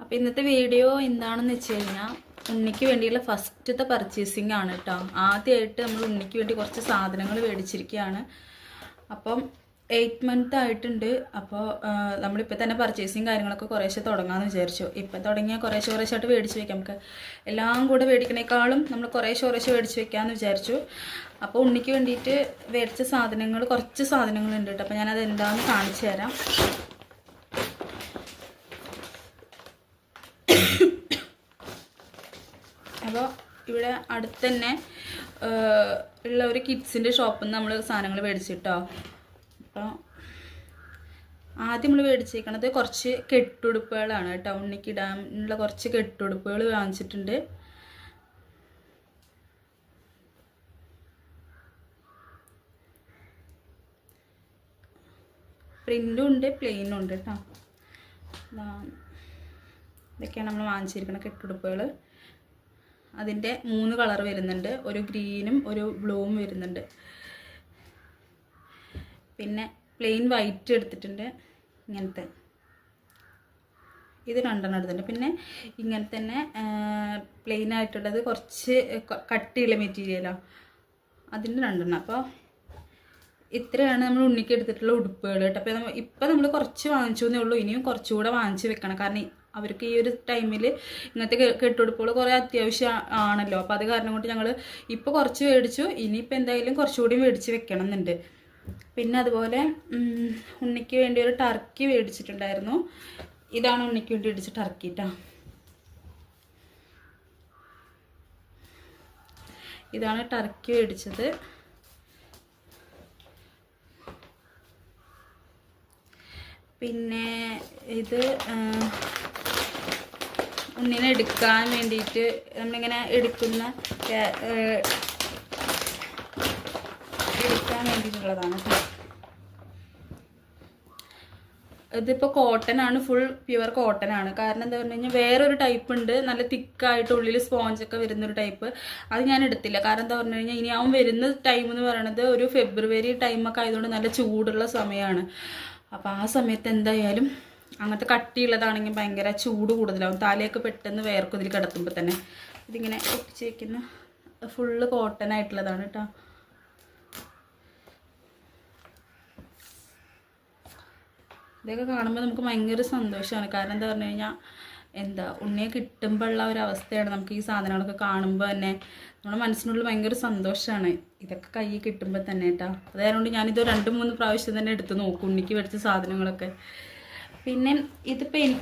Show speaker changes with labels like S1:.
S1: അപ്പോൾ ഇന്നത്തെ വീഡിയോ എന്താണെന്ന് വെച്ച് കഴിഞ്ഞാൽ ഉണ്ണിക്ക് വേണ്ടിയുള്ള ഫസ്റ്റത്തെ പർച്ചേസിങ് ആണ് കേട്ടോ ആദ്യമായിട്ട് നമ്മൾ ഉണ്ണിക്ക് വേണ്ടി കുറച്ച് സാധനങ്ങൾ മേടിച്ചിരിക്കുകയാണ് അപ്പം എയ്റ്റ് മന്ത് ആയിട്ടുണ്ട്. അപ്പോൾ നമ്മളിപ്പോൾ തന്നെ പർച്ചേസിങ് കാര്യങ്ങളൊക്കെ കുറേശ്ശെ തുടങ്ങാമെന്ന് വിചാരിച്ചു. ഇപ്പം തുടങ്ങിയാൽ കുറേശ്ശെ കുറേശ്ശായിട്ട് മേടിച്ച് വെക്കാം. നമുക്ക് എല്ലാം കൂടെ മേടിക്കണേക്കാളും നമ്മൾ കുറേശ്ശെ കുറേശ്ശെ മേടിച്ച് വെക്കാമെന്ന് വിചാരിച്ചു. അപ്പോൾ ഉണ്ണിക്ക് വേണ്ടിയിട്ട് മേടിച്ച സാധനങ്ങൾ കുറച്ച് സാധനങ്ങളുണ്ട് കേട്ടോ അപ്പോൾ ഞാനത് എന്താണെന്ന് കാണിച്ചു തരാം. അപ്പോൾ ഇവിടെ അടുത്ത് തന്നെ ഉള്ള ഒരു കിഡ്സിന്റെ ഷോപ്പിൽ നിന്ന് നമ്മൾ സാധനങ്ങൾ മേടിച്ചിട്ടോ. അപ്പോൾ ആദ്യം നമ്മൾ മേടിച്ചേക്കണത് കുറച്ച് കെട്ടുടുപ്പുകളാണ് ടൗണിലേക്ക് ഇടാനുള്ള കുറച്ച് കെട്ടുടുപ്പുകൾ വാങ്ങിച്ചിട്ടുണ്ട്. പ്രിന്റും ഉണ്ട് പ്ലെയിനും ഉണ്ട് കേട്ടോ. ഇതാ ഇതൊക്കെയാണ് നമ്മൾ വാങ്ങിച്ചിരിക്കുന്ന കെട്ടുടുപ്പുകൾ അതിന്റെ മൂന്ന് കളർ വരുന്നുണ്ട്. ഒരു ഗ്രീനും ഒരു ബ്ലൂവും വരുന്നുണ്ട്. പിന്നെ പ്ലെയിൻ വൈറ്റ് എടുത്തിട്ടുണ്ട്. ഇങ്ങനത്തെ. ഇത് രണ്ടെണ്ണം എടുത്തിട്ടുണ്ട്. പിന്നെ ഇങ്ങനെ തന്നെ പ്ലെയിൻ ആയിട്ടുള്ളത് കുറച്ച് കട്ടിയുള്ള മെറ്റീരിയലാണ് അതിന്റെ രണ്ടെണ്ണം. അപ്പോൾ ഇത്രയാണ് നമ്മൾ ഉണ്ണിക്ക് എടുത്തിട്ടുള്ള ഉടുപ്പുകൾ കേട്ടോ. അപ്പോൾ നമ്മൾ ഇപ്പം നമ്മൾ കുറച്ച് വാങ്ങിച്ചു എന്നേ ഉള്ളൂ. ഇനിയും കുറച്ചുകൂടെ വാങ്ങിച്ച് വെക്കണം. കാരണം അവർക്ക് ഈ ഒരു ടൈമിൽ ഇങ്ങനത്തെ കെട്ടുപിടിപ്പുകൾ കുറേ അത്യാവശ്യം ആണല്ലോ. അപ്പോൾ അത് കാരണം കൊണ്ട് ഞങ്ങൾ ഇപ്പോൾ കുറച്ച് മേടിച്ചു. ഇനിയിപ്പോൾ എന്തായാലും കുറച്ചുകൂടി മേടിച്ച് വെക്കണം എന്നുണ്ട് പിന്നെ അതുപോലെ ഉണ്ണിക്ക് വേണ്ടി ഒരു ടർക്കി മേടിച്ചിട്ടുണ്ടായിരുന്നു. ഇതാണ് ഉണ്ണിക്ക് വേണ്ടി മേടിച്ച ടർക്കി ഇതാണ് ടർക്കി മേടിച്ചത്. പിന്നെ ഇത് ഉണ്ണിനെ എടുക്കാൻ വേണ്ടിയിട്ട് നമ്മളിങ്ങനെ എടുക്കുന്ന എടുക്കാൻ വേണ്ടിയിട്ടുള്ളതാണ്. ഇതിപ്പോൾ കോട്ടൺ ആണ് ഫുൾ പ്യുവർ കോട്ടൺ ആണ്. കാരണം എന്താ പറഞ്ഞു കഴിഞ്ഞാൽ വേറൊരു ടൈപ്പ് ഉണ്ട്. നല്ല തിക്കായിട്ട് ഉള്ളിൽ സ്പോഞ്ചൊക്കെ വരുന്നൊരു ടൈപ്പ് അത് ഞാൻ എടുത്തില്ല. കാരണം എന്താ പറഞ്ഞു കഴിഞ്ഞാൽ ഇനി അവൻ വരുന്ന ടൈം എന്ന് പറയുന്നത് ഒരു ഫെബ്രുവരി ടൈമൊക്കെ ആയതുകൊണ്ട് നല്ല ചൂടുള്ള സമയമാണ് അപ്പോൾ ആ സമയത്ത് എന്തായാലും അങ്ങനത്തെ കട്ടിയുള്ളതാണെങ്കിൽ ഭയങ്കര ചൂട് കൂടുതലാവും. തലയൊക്കെ പെട്ടെന്ന് വേർക്കും ഇതിൽ കിടത്തുമ്പോൾ തന്നെ. ഇതിങ്ങനെ ഒട്ടിച്ച് വെക്കുന്ന ഫുള്ള് കോട്ടൺ ആയിട്ടുള്ളതാണ് കേട്ടോ. ഇതൊക്കെ കാണുമ്പോൾ നമുക്ക് ഭയങ്കര സന്തോഷമാണ് കാരണം എന്താ പറഞ്ഞു കഴിഞ്ഞാൽ എന്താ ഉണ്ണിയെ കിട്ടുമ്പോഴുള്ള ഒരു അവസ്ഥയാണ് നമുക്ക് ഈ സാധനങ്ങളൊക്കെ കാണുമ്പോൾ തന്നെ. നമ്മുടെ മനസ്സിനുള്ളിൽ ഭയങ്കര സന്തോഷമാണ് ഇതൊക്കെ കയ്യിൽ കിട്ടുമ്പോൾ തന്നെ കേട്ടോ. അതായതുകൊണ്ട് ഞാനിത് രണ്ട് മൂന്ന് പ്രാവശ്യം തന്നെ എടുത്ത് നോക്കും ഉണ്ണിക്ക് മേടിച്ച സാധനങ്ങളൊക്കെ. പിന്നെ ഇതിപ്പോൾ എനിക്ക്